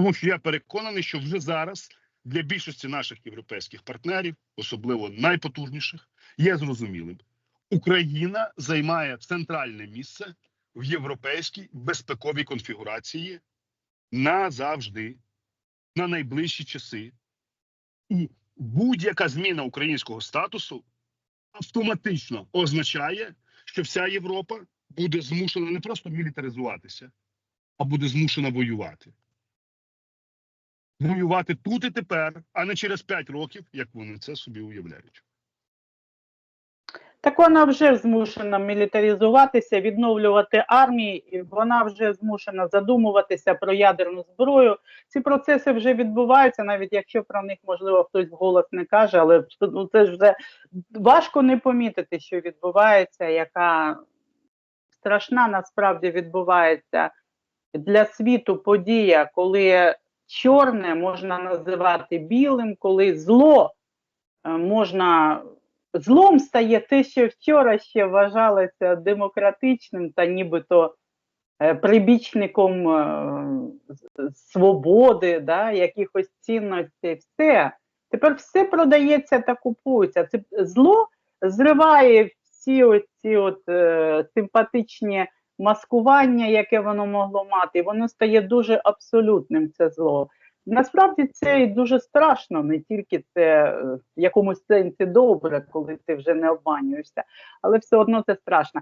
Тому що я переконаний, що вже зараз для більшості наших європейських партнерів, особливо найпотужніших, є зрозумілим. Україна займає центральне місце в європейській безпековій конфігурації назавжди, на найближчі часи. І будь-яка зміна українського статусу автоматично означає, що вся Європа буде змушена не просто мілітаризуватися, а буде змушена воювати. Воювати тут і тепер, а не через 5 років, як вони це собі уявляють. Так вона вже змушена мілітаризуватися, відновлювати армії, і вона вже змушена задумуватися про ядерну зброю. Ці процеси вже відбуваються, навіть якщо про них можливо хтось вголос не каже, але ну, це ж вже важко не помітити, що відбувається, яка страшна насправді відбувається для світу подія, коли чорне можна називати білим, коли зло е, можна злом стає те, що вчора ще вважалося демократичним та нібито е, прибічником е, свободи, да, якихось цінностей, все. Тепер все продається та купується. Це зло зриває всі оці от, е, симпатичні маскування, яке воно могло мати, воно стає дуже абсолютним, це зло. Насправді це і дуже страшно, не тільки це е, в якомусь сенсі добре, коли ти вже не обманюєшся, але все одно це страшно.